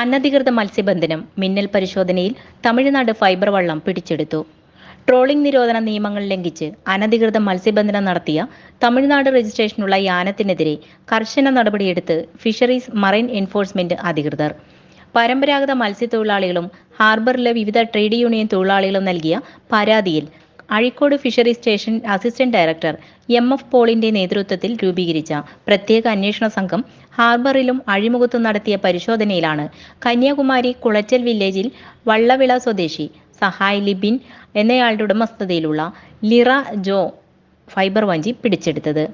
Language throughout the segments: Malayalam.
അനധികൃത മത്സ്യബന്ധനം മിന്നൽ പരിശോധനയിൽ തമിഴ്നാട് ഫൈബർ വള്ളം പിടിച്ചെടുത്തു. ട്രോളിംഗ് നിരോധന നിയമങ്ങൾ ലംഘിച്ച് അനധികൃത മത്സ്യബന്ധനം നടത്തിയ തമിഴ്നാട് രജിസ്ട്രേഷനുള്ള യാനത്തിനെതിരെ കർശന നടപടിയെടുത്ത് ഫിഷറീസ് മറൈൻ എൻഫോഴ്സ്മെന്റ് അധികൃതർ. പരമ്പരാഗത മത്സ്യത്തൊഴിലാളികളും ഹാർബറിലെ വിവിധ ട്രേഡ് യൂണിയൻ തൊഴിലാളികളും നൽകിയ പരാതിയിൽ Azhikode fishery station assistant director M F പോളിന്റെ നേതൃത്വത്തിൽ രൂപീകരിച്ച പ്രത്യേക അന്വേഷണ സംഘം ഹാർബറിലും അഴിമുഖത്തും നടത്തിയ പരിശോധനയിലാണ് കന്യാകുമാരി കുളച്ചൽ വില്ലേജിൽ വള്ളവിള സ്വദേശി സഹായ് ലിബിൻ എന്നയാളുടെ ഉടമസ്ഥതയിലുള്ള ലിറ ജോ ഫൈബർ വഞ്ചി പിടിച്ചെടുത്തത്.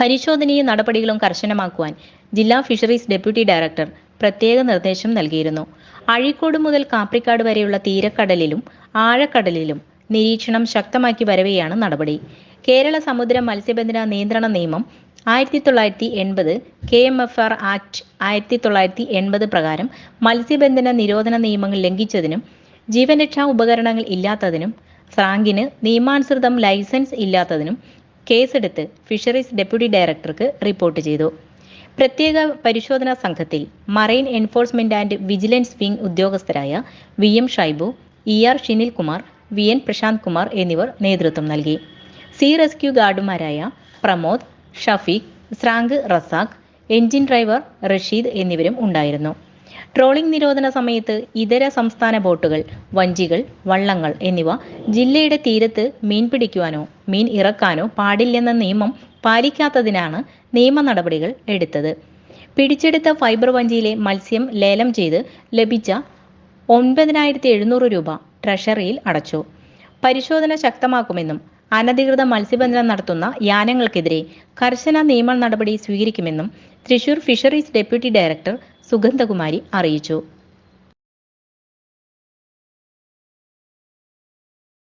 പരിശോധനയും നടപടികളും കർശനമാക്കുവാൻ ജില്ലാ ഫിഷറീസ് ഡെപ്യൂട്ടി ഡയറക്ടർ പ്രത്യേക നിർദ്ദേശം നൽകിയിരുന്നു. അഴീക്കോട് മുതൽ കാപ്രിക്കാട് വരെയുള്ള തീരക്കടലിലും ആഴക്കടലിലും നിരീക്ഷണം ശക്തമാക്കി വരവെയാണ് നടപടി. കേരള സമുദ്ര മത്സ്യബന്ധന നിയന്ത്രണ നിയമം ആയിരത്തി തൊള്ളായിരത്തി എൺപത് K M F R act ആയിരത്തി തൊള്ളായിരത്തി എൺപത് പ്രകാരം മത്സ്യബന്ധന നിരോധന നിയമങ്ങൾ ലംഘിച്ചതിനും ജീവൻ രക്ഷാ ഉപകരണങ്ങൾ ഇല്ലാത്തതിനും സ്രാങ്കിന് നിയമാനുസൃതം ലൈസൻസ് ഇല്ലാത്തതിനും കേസെടുത്ത് ഫിഷറീസ് ഡെപ്യൂട്ടി ഡയറക്ടർക്ക് റിപ്പോർട്ട് ചെയ്തു. പ്രത്യേക പരിശോധനാ സംഘത്തിൽ marine enforcement and vigilance wing ഉദ്യോഗസ്ഥരായ V M Shaibu E R Shinil Kumar V N Prashanth Kumar എന്നിവർ നേതൃത്വം നൽകി. സീ റെസ്ക്യൂ ഗാർഡുമാരായ പ്രമോദ് ഷഫീഖ് സ്രാങ്ക് റസാഖ് എഞ്ചിൻ ഡ്രൈവർ റഷീദ് എന്നിവരും ഉണ്ടായിരുന്നു. ട്രോളിംഗ് നിരോധന സമയത്ത് ഇതര സംസ്ഥാന ബോട്ടുകൾ വഞ്ചികൾ വള്ളങ്ങൾ എന്നിവ ജില്ലയുടെ തീരത്ത് മീൻ പിടിക്കുവാനോ മീൻ ഇറക്കാനോ പാടില്ലെന്ന നിയമം പാലിക്കാത്തതിനാണ് നിയമ നടപടികൾ എടുത്തത്. പിടിച്ചെടുത്ത ഫൈബർ വഞ്ചിയിലെ മത്സ്യം ലേലം ചെയ്ത് ലഭിച്ച ഒൻപതിനായിരത്തി എഴുന്നൂറ് രൂപ ട്രഷറിയിൽ അടച്ചു. പരിശോധന ശക്തമാക്കുമെന്നും അനധികൃത മത്സ്യബന്ധനം നടത്തുന്ന യാനങ്ങൾക്കെതിരെ കർശന നിയമ നടപടി സ്വീകരിക്കുമെന്നും Thrissur fisheries deputy director Sugandhakumari അറിയിച്ചു.